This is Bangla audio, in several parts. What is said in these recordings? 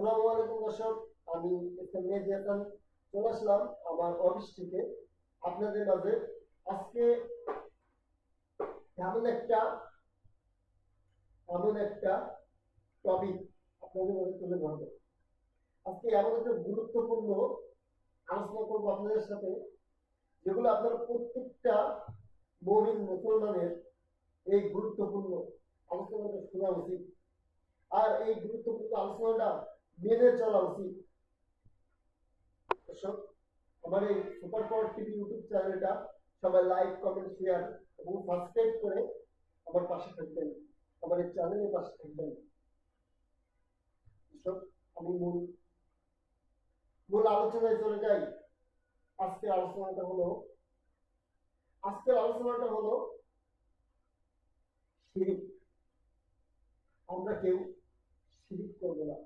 আসসালামু আলাইকুম দর্শক, আমি এম মেহেদি হাসান চলে আসলাম আমার অফিস থেকে। আপনাদের মাঝে আজকে এমন একটা এমন একটা টপিক আপনাদের মাঝে তুলে ধরবো। আজকে এমন একটা গুরুত্বপূর্ণ আলোচনা করব আপনাদের সাথে, যেগুলো আপনারা প্রত্যেকটা মমিন মুসলমানের এই গুরুত্বপূর্ণ আলোচনাটা শোনা উচিত। আর এই গুরুত্বপূর্ণ আলোচনাটা মেনে চলা উচিত। আমার এই সুপার পাওয়ার টিভি ইউটিউব চ্যানেলটা সবাই লাইক, কমেন্ট, শেয়ার এবং সাবস্ক্রাইব করে আমার পাশে থাকবেন। আমার এই চ্যানেলের পাশে থাকবেন। আমি মূল মূল আলোচনায় চলে যাই। আজকের আলোচনাটা হলো, আজকের আলোচনাটা হলো শিরিক। আমরা কেউ শিরিক করব না।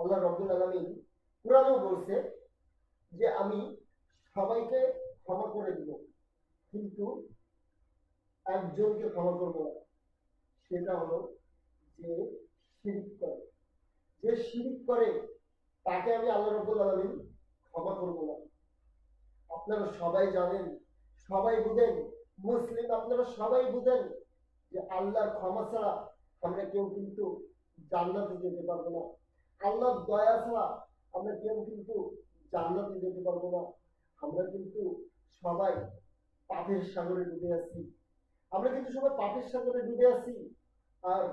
আল্লাহ রব্বুল আলমিন কোরআনেও বলছে যে আমি সবাইকে ক্ষমা করে দিব, কিন্তু একজনকে ক্ষমা করব না। সেটা হলো যে শিরিক করে। যে শিরিক করে, তাকে আমি আল্লাহ রব্বুল আলমিন ক্ষমা করব না। আপনারা সবাই জানেন, সবাই বুঝেন, মুসলিম আপনারা সবাই বুঝেন যে আল্লাহর ক্ষমা ছাড়া আমরা কেউ কিন্তু জান্নাতে যেতে পারব না। আল্লাহর দয়া ছাড়া আমরা কেউ কিন্তু জান্নাতে যেতে পারব না। আমরা কিন্তু সবাই পাপের সাগরে ডুবে আছি। আমরা কিন্তু সবাই পাপের সাগরে ডুবে আছি। আর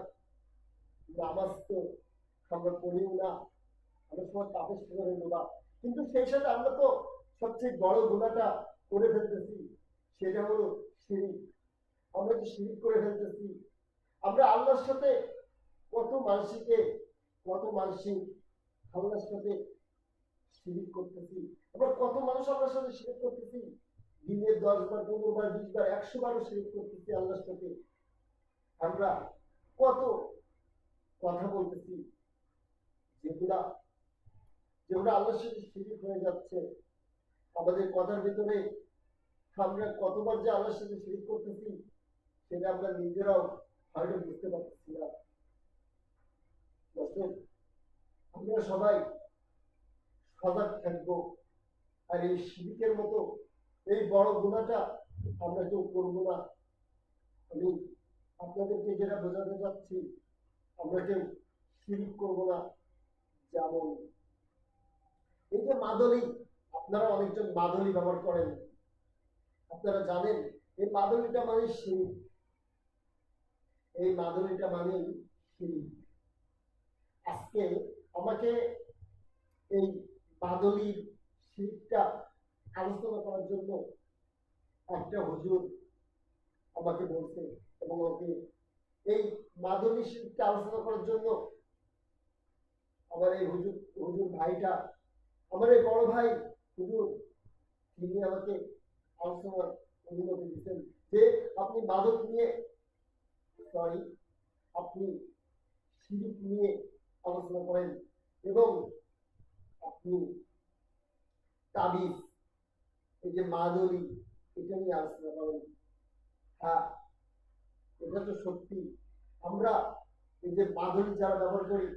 নামাজ তো আমরা পড়িও না। আমরা সবাই পাপের সাগরে ডোবা। কিন্তু সেই সাথে আমরা তো সবচেয়ে বড় গুণাটা করে ফেলতেছি, সেটা হলো শিরিক। আমরা যে শিরিক করে ফেলতেছি, আমরা আল্লাহর সাথে কত মানসিকে কত মানসিক আল্লাহর সাথে শিরিক করতেছি, আবার কত মানুষ আল্লাহর সাথে শিরিক করতেছি? দিনে দশ বার, পনেরো বার, বিশ বার, একশো বারও শিরিক করতেছি আল্লাহর সাথে। আমরা কত কথা বলতেছি, যেগুলা যেগুলো আল্লাহর সাথে শিরিক হয়ে যাচ্ছে। আমাদের কথার ভিতরে আমরা কতবার যে আল্লাহর সাথে শিরিক করতেছি, সেটা আমরা নিজেরাও হয়তো বুঝতে পারতেছি না দর্শক আমরা সবাই সজাগ থাকব। আর এই শিরিকের মতো এই বড় গুণাটা আমরা কেউ করব না। আমি আপনাদেরকে যেটা বোঝাতে চাচ্ছি, আমরা কেউ শিরিক করব না, যেমন এই যে মাদলি আপনারা অনেকজন মাদলি ব্যবহার করেন। আপনারা জানেন, এই মাদলিটা মানে শিরিক এই মাদলিটা মানে শিরিক আজকে আমাকে এই বাদলির শিরিকটা আলোচনা করার জন্য একটা হুজুর আমাকে বলছে এবং ওকে এই মাদলি শিরিকটা আলোচনা করার জন্য আমার এই হুজুর হুজুর ভাইটা, আমার এই বড় ভাই হুজুর, তিনি আমাকে আলোচনার অনুমতি দিচ্ছেন যে আপনি মাদক নিয়ে সরি আপনি শিরিক নিয়ে আলোচনা করেন। এবং আপনি তাবিজ, এই যে মাদুরি, এটা নিয়ে আলোচনা করেন। হ্যাঁ এটা তো সত্যি। আমরা এই যে মাদুরি যারা ব্যবহার করি,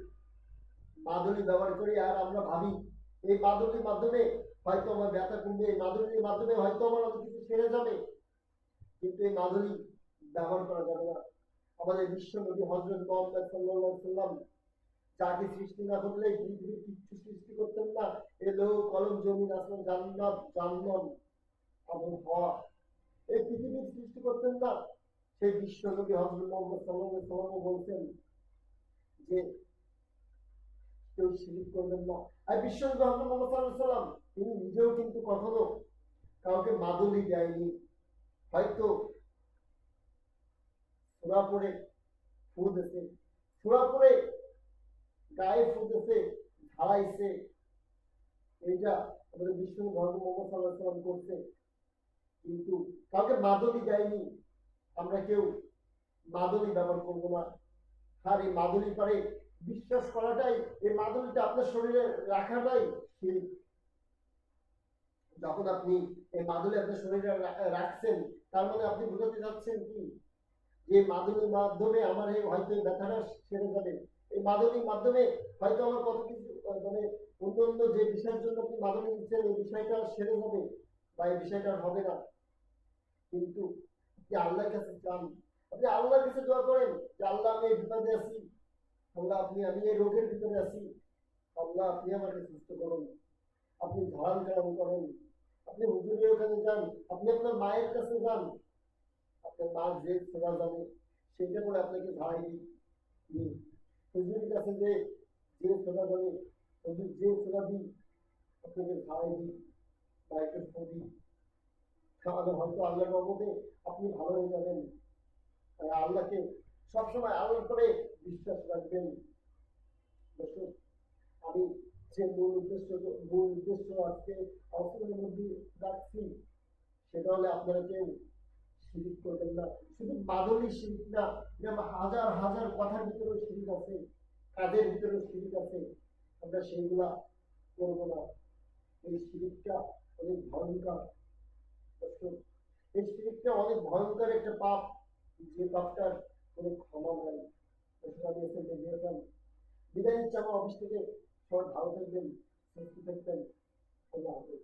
মাদুরি ব্যবহার করি আর আমরা ভাবি, এই মাদুরির মাধ্যমে হয়তো আমার ব্যথা কমবে, এই মাদুরির মাধ্যমে হয়তো আমার অনেক কিছু সেরে যাবে। কিন্তু এই মাদুরি ব্যবহার করা যাবে না। আমাদের বিশ্ব নবী হজরত মোহাম্মদ আলাইহি সাল্লাম যাকে সৃষ্টি না করলে পৃথিবীর কিচ্ছু সৃষ্টি করতেন না। এ লোক কলম জমিন আসমান জান্নাত জান্নাম এবং হওয়া। এই পৃথিবীর সৃষ্টি করতেন না। সেই বিশ্ব নবী হজরত মোহাম্মদ সাল্লাল্লাহু সাল্লাম যে কেউ শিরিক করবেন না। আর বিশ্ব নবী হজরত মোহাম্মদ সাল্লাল্লাহু সাল্লাম তিনি নিজেও কিন্তু কখনো কাউকে মাদুলি দেয়নি। হয়তো সুরা পড়ে ফু দিছে সুরা পড়ে গায়ে ফু দিছে ঝাড়াইছে এইটা আমাদের বিষ্ণু ধর্ম মোহাম্মদ সাল্লাহ সাল্লাম করছে। কিন্তু কাউকে মাদলি দেয়নি। আমরা কেউ মাদলি ব্যবহার করব না। আর এই মাদলি পারে বিশ্বাস করাটাই, এই মাদলিটা আপনার শরীরে রাখাটাই শিরিক যখন আপনি এই মাদুলি আপনার শরীরে রাখছেন, তার মানে আপনি বুঝাতে চাচ্ছেন কি? যে মাদুলির মাধ্যমে আমার এই হয়তো ব্যথাটা সেরে যাবে। এই মাদলির মাধ্যমে হয়তো আমার কত কিছু মানে অন্য অন্য যে বিষয়ের জন্য আপনি মাদলি নিচ্ছেন, এই বিষয়টা সেরে যাবে বা এই বিষয়টা হবে না। কিন্তু আপনি আল্লাহর কাছে চান আপনি আল্লাহর কাছে দোয়া করেন যে, আল্লাহ, আমি এই বিপদে আছি। আল্লাহ, আপনি, আমি এই রোগের ভিতরে আছি। আল্লাহ, আপনি আমাকে সুস্থ করুন। আপনি ধারণ কারণ করেন। আপনি হুজুরের ওখানে যান। আপনি আপনার মায়ের কাছে যান। আপনার মা যে সেবা জানে, সেইটা করে আপনাকে ধারাই হুজুরের কাছে যে যে সেবা জানে হুজুর যে সেবা দিই আপনাকে ধারাই দিই মায়ের কাছে দিই। তাহলে হয়তো আল্লাহর রহমতে আপনি ভালো হয়ে যাবেন। আল্লাহকে সবসময় আল্লাহর করে বিশ্বাস রাখবেন। আমি যে মূল উদ্দেশ্য মূল উদ্দেশ্য আজকে অস্ত্রের মধ্যে রাখছি সেটা হলে আপনারা কেউ শিরিক করবেন না। শুধু মাদলি শিরিক না যেমন হাজার হাজার কথার ভিতরেও শিরিক আছে, কাজের ভিতরেও শিরিক আছে। আমরা সেইগুলা করব না। এই শিরিকটা অনেক ভয়ঙ্কর। এই শিরিকটা অনেক ভয়ঙ্কর একটা পাপ। যে পাপটার কোনো ক্ষমা নাই। আমি এসে দেখে বিদায় নিচ্ছি আমার অফিস থেকে। সবাই ভালো থাকবেন, সুস্থ থাকবেন। আল্লাহ হাফেজ।